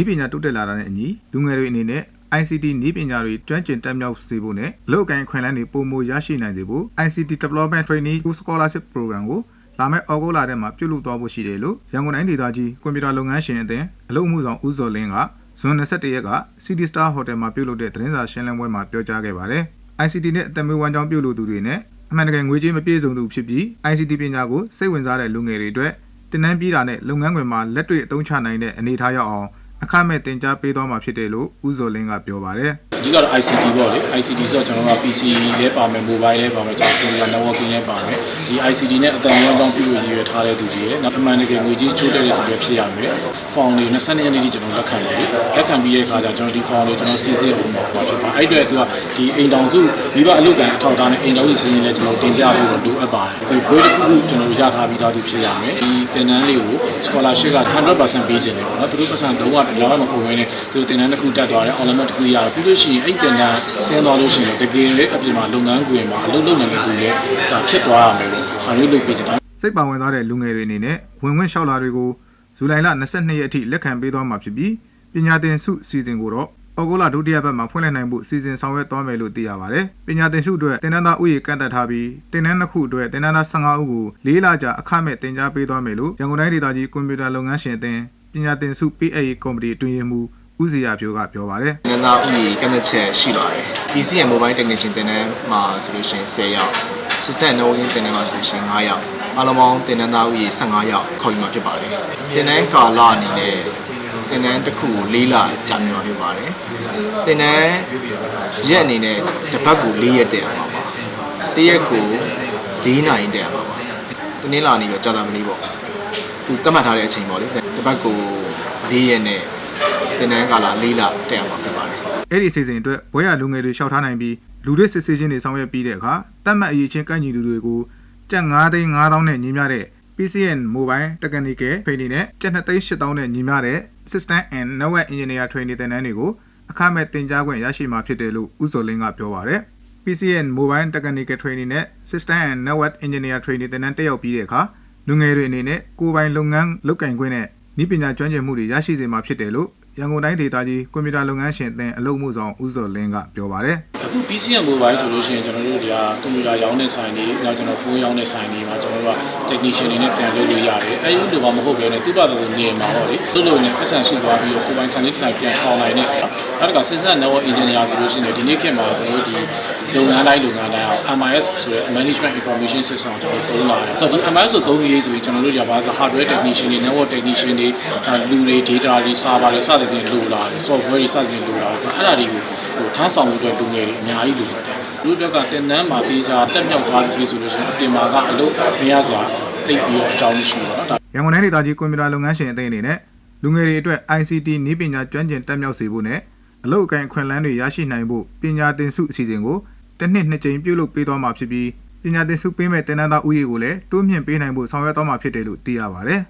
ဤပညာတိုးတက်လာတာနဲ့အညီလူငယ်တွေအနေနဲ့ ICT နည်းပညာတွေကျွမ်းကျင်တက်မြောက်စေဖို့နဲ့အလုပ်အကိုင်အခွင့်အလမ်းတွေပုံမရရှိနိုင်စေဖို့ ICT Development Training Scholarship Program ကိုလာမယ့်ဩဂုတ်လထဲမှာပြုလုပ်သွားဖို့ရှိတယ်လို့ရန်ကုန်တိုင်းဒေသကြီးကွန်ပျူတာလုပ်ငန်းရှင်အသင်းအလုပ်မှုဆောင်ဦးစော်လင်းကဇွန်21ရက်က City Star Hotel မှာပြုလုပ်တဲ့သတင်းစာရှင်းလင်းပွဲမှာပြောကြားခဲ့ပါတယ်။ ICT နဲ့အသက်မွေးဝမ်းကြောင်းပြုလုပ်သူတွေနဲ့အမှန်တကယ်ငွေကြေးမပြည့်စုံသူဖြစ်ပြီး ICT ပညာကိုစိတ်ဝင်စားတဲ့လူငယ်တွေအတွက်တင်နန်းပြီးတာနဲ့လုပ်ငန်းခွင်မှာလက်တွေ့အသုံးချနိုင်တဲ့အနေအထားရောက်အောင် အခမဲ့တင် जा ပေးသွားမှာဖြစ်တယ်လို့ဦးစော်လင်းကပြောပါတယ် အဓိကတော့ ICT ပေါ့လေ ICT ဆိုတော့ကျွန်တော်တို့က PC လည်းပါမယ် mobile လည်းပါမယ်ကျွန်တော်တို့က networking လည်းပါမယ်ဒီ ICT နဲ့အတန်ရောင်းကြောင်းပြုလို့ရည်ရွယ်ထားတဲ့သူတွေရဲ့နောက်အမှန်တကယ်ငွေကြေးချိုးတဲ့သူတွေဖြစ်ရမယ် form တွေ22ရက်နေ့ထိကျွန်တော်လက်ခံတယ်လက်ခံပြီးတဲ့အခါကျကျွန်တော်ဒီ form တွေကျွန်တော်စီစစ်အောင်ပါဖြစ်ပါအဲ့အတွက်သူကဒီအိမ်တောင်စုမိဘအလုပ်ကန်အထောက်အထားနဲ့အိမ်တောင်စုစီစဉ်လည်းကျွန်တော်တင်ပြဖို့တော့လိုအပ်ပါတယ်ဒီ grade တစ်ခုခုကျွန်တော်တို့ရထားပြီးသားသူဖြစ်ရမယ်ဒီသင်တန်းလေးကို scholarship က100%ပေးခြင်းတယ်ပေါ့နော်သူတို့ပတ်စံတော့ကလောမကုန်ဘဲနဲ့သူတို့သင်တန်းတစ်ခုတက်သွားတယ် online တစ်ခုရတယ်ပြီးလို့ရှိရင်အဲ့သင်တန်းဆင်းသွားလို့ရှိရင်တကယ်လေအပြင်မှာလုပ်ငန်းခွင်မှာအလုပ်လုပ်နေတဲ့သူတွေဒါဖြစ်သွားရမယ်ပေါ့။ဒါမျိုးလုပ်ပေးချင်တာစိတ်ပါဝင်စားတဲ့လူငယ်တွေအနေနဲ့ဝင်ဝင်လျှောက်လာတွေကိုဇူလိုင်လ22ရက်အထိလက်ခံပေးသွားမှာဖြစ်ပြီးပညာသင်စုအစီအစဉ်ကိုတော့ဩဂုတ်လဒုတိယပတ်မှာဖွင့်လှစ်နိုင်ဖို့စီစဉ်ဆောင်ရွက်သွားမယ်လို့သိရပါတယ်။ပညာသင်စုအတွက်တင်နန်းသားဥယျာဉ်ကန့်သက်ထားပြီးတင်နန်းနှစ်ခုအတွက်တင်နန်းသား15ဦးကို၄လကြာအခမဲ့တင် जा ပေးသွားမယ်လို့ရန်ကုန်တိုင်းဒေသကြီးကွန်ပျူတာလုပ်ငန်းရှင်အသင်းပညာသင်စုပေးအပ်ရေးကော်မတီအတွင်းရေးမှူး ဦးစီရဖြိုးကပြောပါတယ်။နန္ဒာဥယျာဉ်ကန့်သက်ချက်ရှိပါတယ် PC and mobile technician တင်တန်းမှာဆိုလို့ရှိရင်10ယောက် system and networking တင်တန်းမှာဆိုလို့ရှိရင်9ယောက်အားလုံးပေါင်းတင်တန်းသားဥယျာဉ်15ယောက်ခေါ်ယူမှာဖြစ်ပါတယ်တင်တန်းကာလအနေနဲ့တင်တန်းတစ်ခုကို၄လကြာမြင့်မှာဖြစ်ပါတယ်တင်တန်းရက်အနေနဲ့တစ်ပတ်ကို၄ရက်တည်အောင်ပါပါတစ်ရက်ကို၄နာရီတည်အောင်ပါပါတနင်္လာနေ့ပဲကြာသပတေးပေါ့သူသတ်မှတ်ထားတဲ့အချိန်ပေါ့လေတစ်ပတ်ကို၄ရက်နဲ့ တင်တန်းကာလ၄လတည်အောင်ပါဖြစ်ပါတယ်အဲ့ဒီအစီအစဉ်အတွက်ဘွဲရလူငယ်တွေရှောက်ထားနိုင်ပြီးလူတွေစစ်ဆေးခြင်းတွေဆောင်ရွက်ပြီးတဲ့အခါတတ်မှတ်အရေးချင်းကိုက်ညီသူတွေကိုကျပ်9သိန်း9000နဲ့ညီမျှတဲ့ PCN Mobile Technical Training နဲ့ကျပ်2သိန်း8000နဲ့ညီမျှတဲ့ System and Network Engineer Training သင်တန်းတွေကိုအခမဲ့သင်ကြားခွင့်ရရှိမှာဖြစ်တယ်လို့ဦးစော်လင်းကပြောပါတယ် PCN Mobile Technical Training နဲ့ System and Network Engineer Training သင်တန်းတက်ရောက်ပြီးတဲ့အခါလူငယ်တွေအနေနဲ့ကိုယ်ပိုင်လုပ်ငန်းလုပ်ကင်ခွင့်နဲ့ဤပညာကျွမ်းကျင်မှုတွေရရှိစေမှာဖြစ်တယ်လို့ ရန်ကုန်တိုင်းဒေသကြီးကွန်ပျူတာလုပ်ငန်းရှင်အသင်းအလုပ်မှုဆောင်ဦးစော်လင်းကပြောပါတယ်အခု PC and mobile ဆိုလို့ရှိရင်ကျွန်တော်တို့ဒီဟာကွန်ပျူတာရောင်းတဲ့ဆိုင်တွေနောက်ကျွန်တော်ဖုန်းရောင်းတဲ့ဆိုင်တွေမှာကျွန်တော်တို့က technician တွေနဲ့ပြန်လုပ်လို့ရတယ်အဲဒီလိုပါမဟုတ်ဘဲနဲ့သူ့ဘာသူနေမှာပေါ့လေလုပ်လို့နေပတ်စံစုသွားပြီးတော့ကိုယ်ပိုင်ဆိုင်လေးဆိုင်ပြန်ခေါင်းနိုင်တဲ့နောက်တစ်ခါ system network engineer ဆိုလို့ရှိရင်ဒီနေ့ခေတ်မှာကျွန်တော်တို့ဒီ လုပ်ငန်းတိုင်းလုပ်ငန်းတိုင်းအောင် MIS ဆိုတဲ့ management information system ကိုကျွန်တော်သုံးလာတယ်ဆိုတော့ဒီ MIS ကိုသုံးပြီးဆိုပြီးကျွန်တော်တို့じゃပါဆို hardware technician တွေ network technician တွေလူတွေ data တွေ server တွေစသဖြင့်လိုလာတယ် software တွေစသဖြင့်လိုလာတယ်ဆိုတော့အဲ့ဒါတွေကိုဟိုထမ်းဆောင်မှုအတွက်လူငယ်တွေအများကြီးလိုပါတယ်လူတွေကတင်နန်းမှာတေးချာတက်မြောက်သွားပြီဆိုလို့ရှိရင်အပြင်မှာကအလုပ်မရစရာတိတ်ပြီးတော့အကြောင်းမရှိဘူးပေါ့နော်ဒါရန်ကုန်တိုင်းဒေသကြီးကွန်ပျူတာလုပ်ငန်းရှင်အသင်းအနေနဲ့လူငယ်တွေအတွက် ICT နည်းပညာကျွမ်းကျင်တက်မြောက်စေဖို့နဲ့အလုပ်အကိုင်အခွင့်အလမ်းတွေရရှိနိုင်ဖို့ပညာသင်စုအစီအစဉ်ကို တစ်နှစ်နှစ်ကြိမ်ပြုလုပ်ပေးသွားမှာဖြစ်ပြီးပညာသင်စုပေးမဲ့တင်နန်းသားဥယျာဉ်ကိုလည်းတိုးမြှင့်ပေးနိုင်ဖို့ဆောင်ရွက်သွားမှာဖြစ်တယ်လို့သိရပါတယ်။